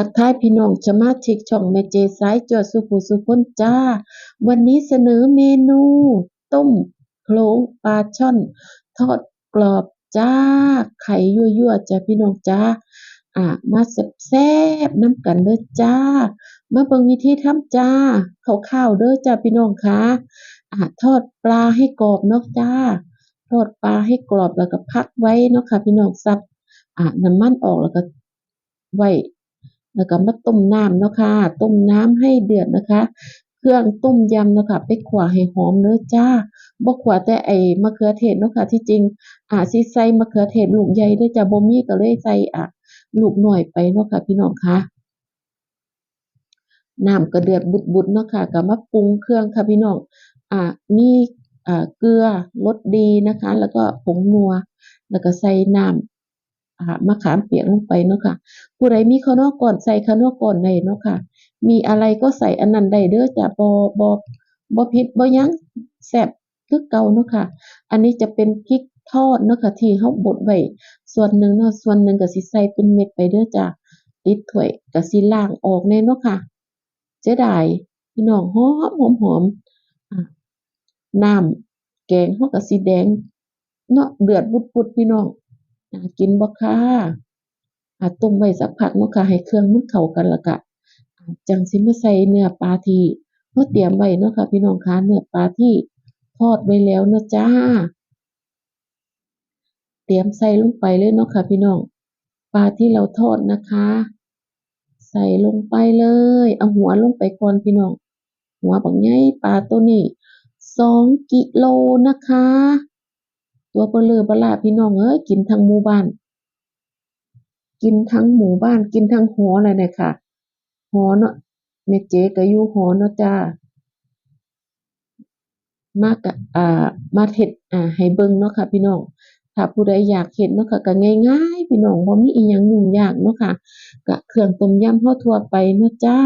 ทักทายพี่น้องสมาชิกช่องแม่เจสายจวดสุขุสุคนจ้า วันนี้เสนอเมนู ต้มโคลงปลาช่อน ทอดกรอบจ้า ไข่ยั่วๆจ้าพี่น้องจ้าอะมาแซ่บๆน้ำกันเด้อจ้า มาเบิ่งวิธีทำจ้าข้าวๆเด้อจ้าพี่น้องคะอะทอดปลาให้กรอบเนาะจ้า ทอดปลาให้กรอบแล้วก็พักไว้เนาะค่ะพี่น้องซับอะน้ำมันออกแล้วก็ไว้ แล้วก็มาต้มน้ำนะคะ ต้มน้ำให้เดือดนะคะ เครื่องต้มยำนะคะ ไปขั่วให้หอมเด้อจ้าบ่ขั่วแต่ไอ้มะเขือเทศนะคะที่จริงอ่าสิใส่มะเขือเทศลูกใหญ่ด้อจ้าบ่มีก็เลยใส่อะลูกหน้อยไปเนาะค่ะพี่น้องคะน้ำก็เดือดบุดๆเนาะค่ะก็มาปรุงเครื่องค่ะพี่น้องอ่ามีอ่าเกลือรสดีนะคะ แล้วก็ผงนัว แล้วก็ใส่น้ำ มะขามเปียกลงไปเนาะค่ะ ผู้ใดมีข้าวนอกก่อนใส่ข้าวนอกก่อนได้เนาะค่ะ มีอะไรก็ใส่อันนั้นได้เด้อจ้ะบ่บ่บ่ผิดบ่หยังแซ่บคือเก่าเนาะค่ะ อันนี้จะเป็นพริกทอดเนาะค่ะที่เฮาบดไว้ส่วนหนึ่งเนาะส่วนหนึ่งก็สิใส่เป็นเม็ดไปเด้อจ้ะติดถ้วยก็สิล้างออกแน่เนาะค่ะเสียดายพี่น้องหอมหอมหอมน้ำแกงเฮาก็สิแดงเนาะเดือดปุดๆพี่น้อง น่ากินบ่ค่ะอะต้มไว้สักพักเนาะค่ะ ให้เครื่องมันเข้ากันล้วก็อะจังสิมาใส่เนื้อปลาที่เฮาเตรียมไว้เนาะค่ะ พี่น้องคะเนื้อปลาที่ทอดไว้แล้วเนาะจ้า เตรียมใส่ลงไปเลยเนาะค่ะ พี่น้องปลาที่เราทอดนะคะ ใส่ลงไปเลย เอาหัวลงไปก่อนพี่น้อง หัวบักใหญ่ปลาตัวนี้สองกิโลนะคะ ตัวเบลอเบลาพี่น้องเอ้ยกินทั้งหมู่บ้าน กินทั้งหมู่บ้าน กินทั้งหอเลยเนี่ยค่ะ หอเนาะแม่เจ๊ก็อยู่หอเนาะจ้ามากะอ่ามาเฮ็ดอ่าให้เบิ่งเนาะค่ะ พี่น้องถ้าผู้ใดอยากเฮ็ดเนาะค่ะก็ง่ายๆพี่น้องบ่มีอิหยังยุ่งยากเนาะค่ะก็เครื่องต้มยำเฮาทั่วไปเนาะจ้า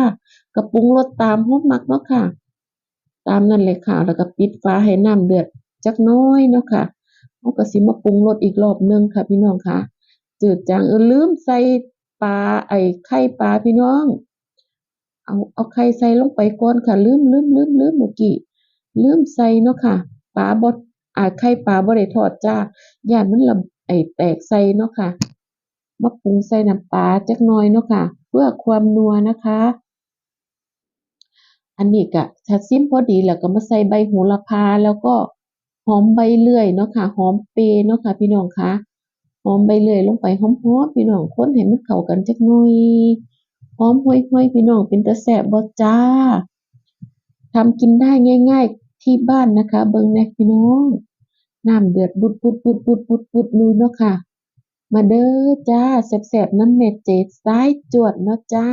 ก็ปรุงรสตามเฮามักเนาะค่ะ ตามนั้นเลยค่ะ แล้วก็ปิดฝาให้น้ำเดือดจักน้อยเนาะค่ะ เฮาก็สิมาปรุงรสอีกรอบหนึ่งค่ะ พี่น้องค่ะ จืดจางเออลืมใส่ปลาไอ้ไข่ปลาพี่น้อง เอาเอาไข่ใส่ลงไปก่อนค่ะ ลืมลืมลืมลืมเมื่อกี้ลืมใส่เนาะค่ะปลาบ่อ่าไข่ปลาบ่ได้ทอดจ้าย่านมันละไอ้แตกใส่เนาะค่ะมาปรุงใส่น้ำปลาจักน่อยเนาะค่ะ เพื่อความนัวนะคะ อันนี้ก็ถ้าซิมพอดีแล้วก็มาใส่ใบโหระพาแล้วก็ หอมใบเลื่อยเนาะค่ะหอมเปย์เนาะค่ะพี่น้องคะหอมใบเลื่อยลงไปหอมๆพี่น้องคนให้มันเข้ากันจักหน่อยหอมห่วยๆพี่น้องเป็นตาแซ่บบ่จ้าทำกินได้ง่าย ๆที่บ้านนะคะ เบิ่งแน่พี่น้องน้ำเดือดบุดบุดบุดบุดบุดบุดนูนเนาะค่ะ มาเด้อจ้าแซ่บๆน้ำเม็ดเจ็ดสายจวดเนาะจ้า